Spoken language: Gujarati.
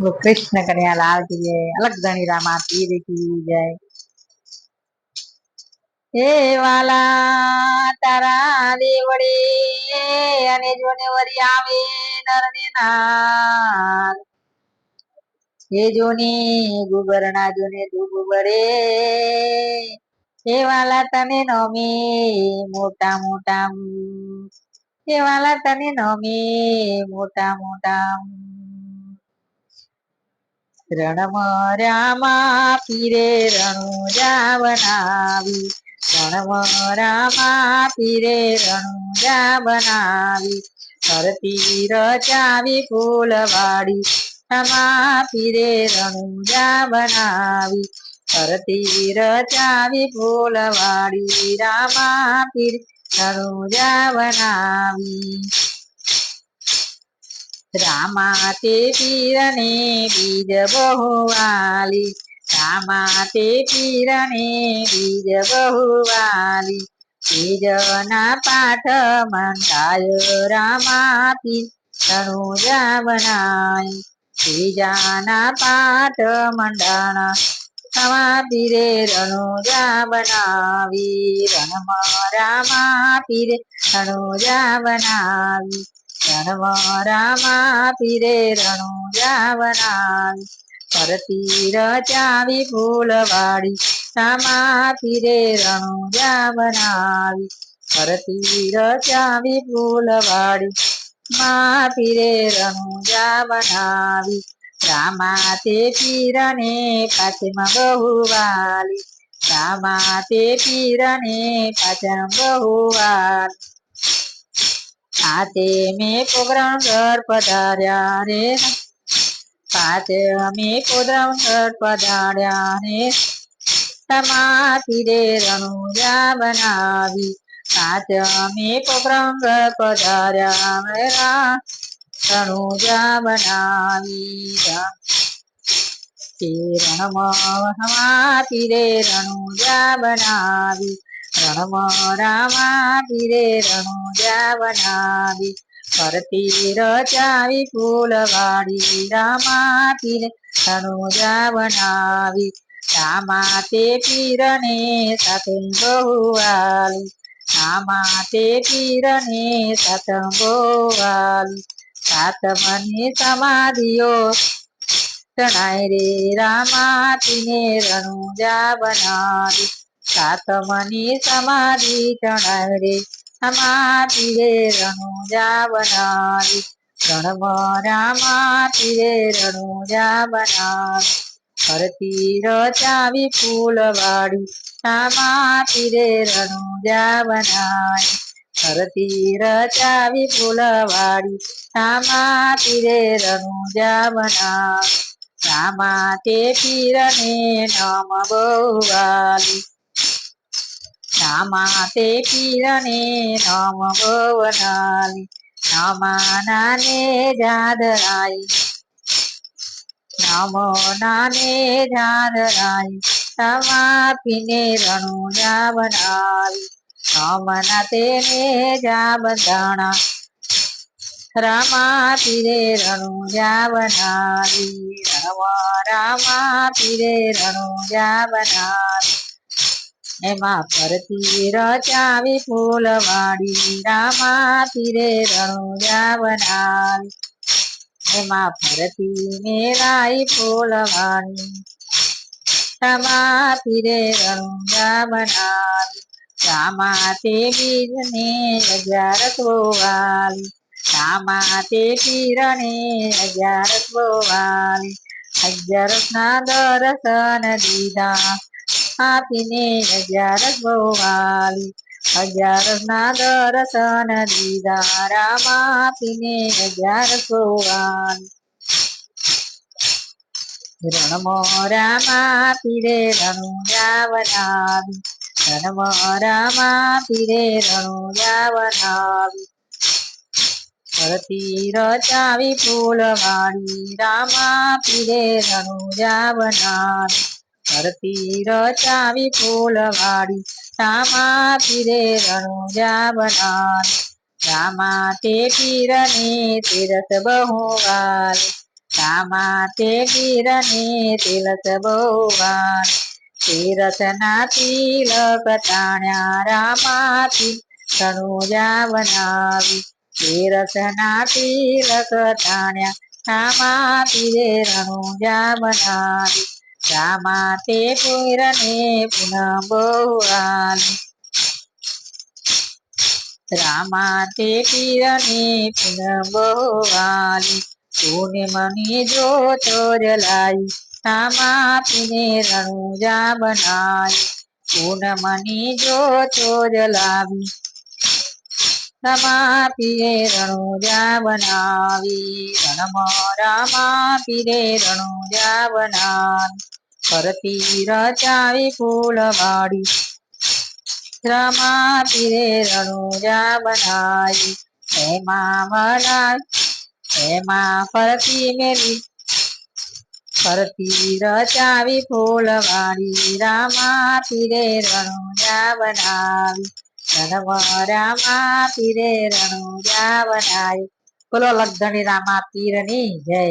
કૃષ્ણ કન્યા લાલ કી જય અલગ ધણી રામા પીર કી જય હે વાલા તારા દેવડે અને જોને વરી આવે નરને નાર હે જોને ગુબરના જોને દુબરે હે વાલા તને નમી મોટા મોટા હે વાલા તને નમી મોટા મોટા રણમાં રામા પીરે રણુ બનાવી રણમાં રામા પીરે રણુ બનાવી ધરતી રચાવી ફૂલવાડી. રમા પીરે રણુ બનાવી ધરતી રચાવી ફૂલવાડી. રામા પીરે રણુ બનાવી રામા તે પીરને બીજ બહુવાલી રામા તે પીરને બીજ બહુવાલી બીજના પાઠ મંડાય રામા પીર તણુજા બનાય બીજાના પાઠ મંડાણા રામા પીરે રણુજા બનાવી રણમાં રામા પીરે રણુજા બનાવી રણમાં રામા પીરે રણુજા બનાવી ફરતી રચાવી ફૂલવાડી રામા પીરે રણુજા બનાવી ફરતી રચાવી ફૂલવાડી મા પીરે રણુજા જાવનાવી રામા તે પીરને પાછમાં બહુવાલી રામા તે પીરને પાછળ બહુવાલી હાથે અમે પ્રોગ્રામ ઘર પધાર્યા રે. પાતે અમે પ્રોગ્રામ ઘર પધાર્યા રે. તમાતી રે રણુજા બનાવી. પાત અમે પ્રોગ્રામ ઘર પધાર્યા મેરા રણુજા બનાવી. તીરે રણુજા બનાવી. રણમાં રામા તીરે રણુજા બનાવી ફરતી રચાવી ફૂલવાડી રામા તીરે રણુજા જાવનાવી રામા તે પીરને સાથે બહુવાલી રામા તે પીરને સાત બહુવાલી સાત મને સમાધિઓ તણાય રે રામા તિને રણુજા બનાવી સાતમની સમાધિ ચણાય રે રામા તીરે રણુજા બનાવી રણમાં રામા તીરે રણુજા બનાવી ફરતી રચાવી ફૂલવાડી રામા તીરે રણુજા બનાવી ફરતી રચાવી ફૂલવાડી રામા તીરે રણુજા બનાવી રામા તે પીરને નમ બહુવાલી રામા તે પીરને નમ બહુવનાલી નમાનાને જાદરાઈ. નમો નાને જાદરાઈ તમા પીને રણુજા બનાવી. નમના તેને જા બંધાણા રામા પીરે રણુજા બનાવી. રણવા રામા પીરે રણુજા બનાવી. એમાં ફરતી રચાવી ફૂલવાડી રામા પીરે રણુજા બનાવી એમાં ફરતી મેરાઈ ફૂલવાડી રામા પીરે રણુજા બનાવી રામા તે બીજને અગિયાર વાલી રામા તે પીરણે અગિયાર વાલી અગિયાર ના દર્શન દીધા આપીને અગિયારસ વાલી અગિયારસ ના દર્શન દીધા રામા આપીને અગિયારસ વાલી રણમો રામા પીરે રણુજા બનાવી રણમો રામા પીરે બનાવી ફરતી રચાવી ફૂલવાડી રામા પીરે રણુજા બનાવી રામા તે પીરને તીરથ બહુવાલી રામા તે પીરને તિલક ભોવાન તીરથના તિલક તાણ્યા રામાથી રણુજા બનાવી, તીરથના તિલક તાણ્યા રામા પીરે રણુજા બનાવી રામા તે પીરને પુનઃ બહુવાલી રામા તે પીરને પુનઃ બહુવાલી જો ચોર લાઈ રામા પીને રણુજા મને જો ચોર જલાવી રમા પીરે રણુજા બનાવી રણમાં રામા પીરે રણુજા બનાવી. ફરતી રચાવી ફૂલવાડી રમા પીરે રણુજા બનાવી. એમાં મનાવી એમાં ફરતી મેલી ફરતી રચાવી ફૂલવાડી રામા પીરે રણુજા બનાવી. રણમાં રામા પીરે રણુજા બનાવી બોલો લગધણી રામા પીરની જય